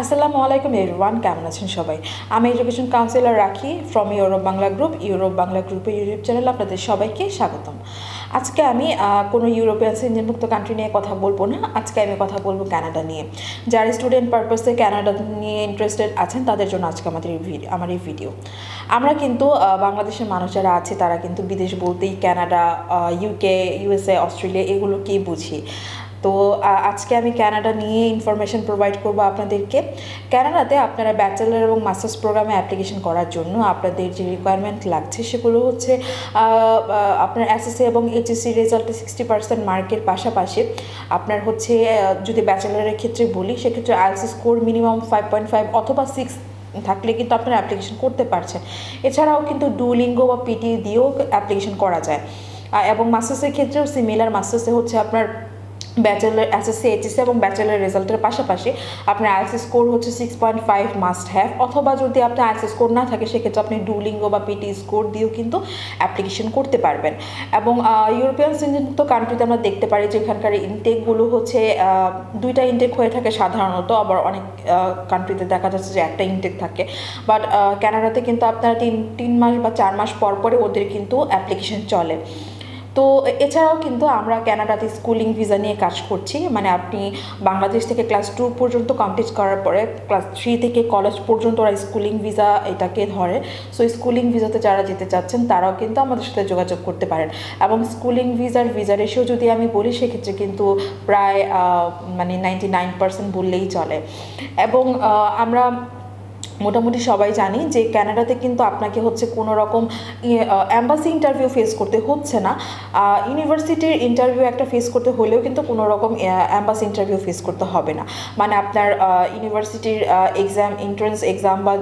আসসালামু আলাইকুম এভরিওয়ান কেমন আছেন সবাই? আমি education counsellor Rakhi from Europe Bangla group Europe Bangla গ্রুপের ইউটিউব চ্যানেল আপনাদের সবাইকে স্বাগতম। আজকে আমি কোনো ইউরোপিয়ান সিঞ্জিনমুক্ত কান্ট্রি নিয়ে কথা বলব না। আজকে আমি কথা বলব কানাডা নিয়ে। যারা স্টুডেন্ট পারপাসে কানাডা নিয়ে ইন্টারেস্টেড আছেন, তাদের জন্য আজকে আমাদের আমার এই ভিডিও আমরা কিন্তু বাংলাদেশের মানুষ যারা আছে, তারা কিন্তু বিদেশ বলতেই কানাডা ইউকে ইউএসএ অস্ট্রেলিয়া এগুলোকেই বুঝি। তো আজকে আমি ক্যানাডা নিয়ে ইনফরমেশন প্রোভাইড করব আপনাদেরকে। ক্যানাডাতে আপনারা ব্যাচেলার এবং মাস্টার্স প্রোগ্রামে অ্যাপ্লিকেশন করার জন্য আপনাদের যে রিকোয়ারমেন্ট লাগছে সেগুলো হচ্ছে আপনার এসএসসি এবং এইচএসসি রেজাল্টে সিক্সটি পার্সেন্ট মার্কের পাশাপাশি আপনার হচ্ছে যদি ব্যাচেলারের ক্ষেত্রে বলি, সেক্ষেত্রে IELTS score minimum five point five অথবা সিক্স থাকলে কিন্তু আপনারা অ্যাপ্লিকেশন করতে পারছেন। এছাড়াও কিন্তু ডুলিঙ্গো বা পিটি দিয়েও অ্যাপ্লিকেশন করা যায়। এবং মাস্টার্সের ক্ষেত্রেও সিমিলার মাস্টার্সে হচ্ছে আপনার ব্যাচেলার এসএসসি এইচএসসি এবং ব্যাচেলার রেজাল্টের পাশাপাশি আপনার আইএসসি স্কোর হচ্ছে six point five must have অথবা যদি আপনার আইএসসি স্কোর না থাকে, সেক্ষেত্রে আপনি ডুলিঙ্গো বা পিটি স্কোর দিয়েও কিন্তু অ্যাপ্লিকেশন করতে পারবেন। এবং ইউরোপিয়ান সিঞ্জিনমুক্ত কান্ট্রিতে আমরা দেখতে পারি যে এখানকার ইনটেকগুলো হচ্ছে দুইটা ইনটেক হয়ে থাকে সাধারণত, আবার অনেক কান্ট্রিতে দেখা যাচ্ছে যে একটা ইনটেক থাকে। বাট ক্যানাডাতে কিন্তু আপনার তিন তিন মাস বা চার মাস পর পরে ওদের কিন্তু অ্যাপ্লিকেশন চলে। তো এছাড়াও কিন্তু আমরা কানাডাতে স্কুলিং ভিসা নিয়ে কাজ করছি। মানে আপনি বাংলাদেশ থেকে ক্লাস টু পর্যন্ত কমপ্লিট করার পরে ক্লাস থ্রি থেকে কলেজ পর্যন্ত ওরা স্কুলিং ভিসা এটাকে ধরে। সো স্কুলিং ভিসাতে যারা যেতে চাচ্ছেন, তারাও কিন্তু আমাদের সাথে যোগাযোগ করতে পারেন। এবং স্কুলিং ভিসার ভিসা রেশিও যদি আমি বলি, সেক্ষেত্রে কিন্তু প্রায় মানে নাইনটি নাইন পার্সেন্ট বললেই চলে। এবং আমরা মোটামুটি সবাই জানি যে ক্যানাডাতে কিন্তু আপনাকে হচ্ছে কোনো রকম অ্যাম্বাসি ইন্টারভিউ ফেস করতে হচ্ছে না। ইউনিভার্সিটির ইন্টারভিউ একটা ফেস করতে হলেও কিন্তু কোনো রকম অ্যাম্বাসি ইন্টারভিউ ফেস করতে হবে না। মানে আপনার ইউনিভার্সিটির এক্সাম এন্ট্রান্স এক্সাম বা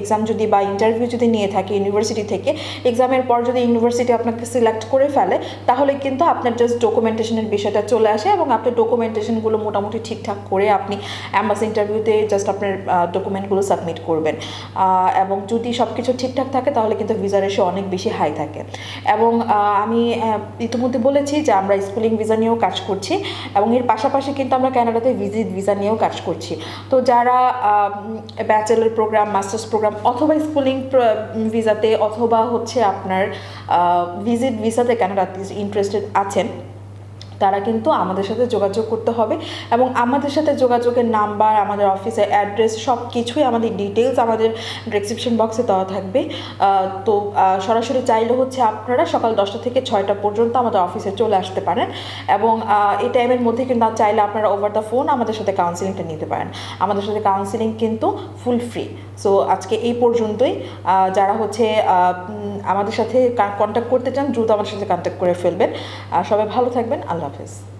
এক্সাম যদি বা ইন্টারভিউ যদি নিয়ে থাকে ইউনিভার্সিটি থেকে এক্সামের পর যদি ইউনিভার্সিটি আপনাকে সিলেক্ট করে ফেলে, তাহলে কিন্তু আপনার জাস্ট ডকুমেন্টেশনের বিষয়টা চলে আসে এবং আপনার ডকুমেন্টেশনগুলো মোটামুটি ঠিকঠাক করে আপনি অ্যাম্বাসি ইন্টারভিউতে জাস্ট আপনার ডকুমেন্টগুলো সাবমিট করবেন। এবং যদি সব কিছু ঠিকঠাক থাকে, তাহলে কিন্তু ভিসা রেশো অনেক বেশি হাই থাকে। এবং আমি ইতিমধ্যে বলেছি যে আমরা স্কুলিং ভিসা নিয়েও কাজ করছি এবং এর পাশাপাশি কিন্তু আমরা কানাডাতে ভিজিট ভিসা নিয়েও কাজ করছি। তো যারা ব্যাচেলার প্রোগ্রাম মাস্টার্স অথবা স্কুলিং ভিসাতে অথবা হচ্ছে আপনার ভিজিট ভিসাতে কানাডাতে ইন্টারেস্টেড আছেন তারা কিন্তু আমাদের সাথে যোগাযোগ করতে হবে এবং আমাদের সাথে যোগাযোগের নাম্বার, আমাদের অফিসের অ্যাড্রেস সব কিছুই আমাদের ডিটেলস আমাদের ডিসক্রিপশন বক্সে দেওয়া থাকবে। তো সরাসরি চাইলে হচ্ছে আপনারা সকাল দশটা থেকে ছয়টা পর্যন্ত আমাদের অফিসে চলে আসতে পারেন এবং এই টাইমের মধ্যে কিন্তু চাইলে আপনারা ওভার দ্য ফোন আমাদের সাথে কাউন্সিলিংটা নিতে পারেন। আমাদের সাথে কাউন্সিলিং কিন্তু ফুল ফ্রি সো আজকে এই পর্যন্তই। যারা হচ্ছে আমাদের সাথে কন্ট্যাক্ট করতে চান, দ্রুত আমাদের সাথে কন্ট্যাক্ট করে ফেলবেন। সবাই ভালো থাকবেন। আল্লাহ office.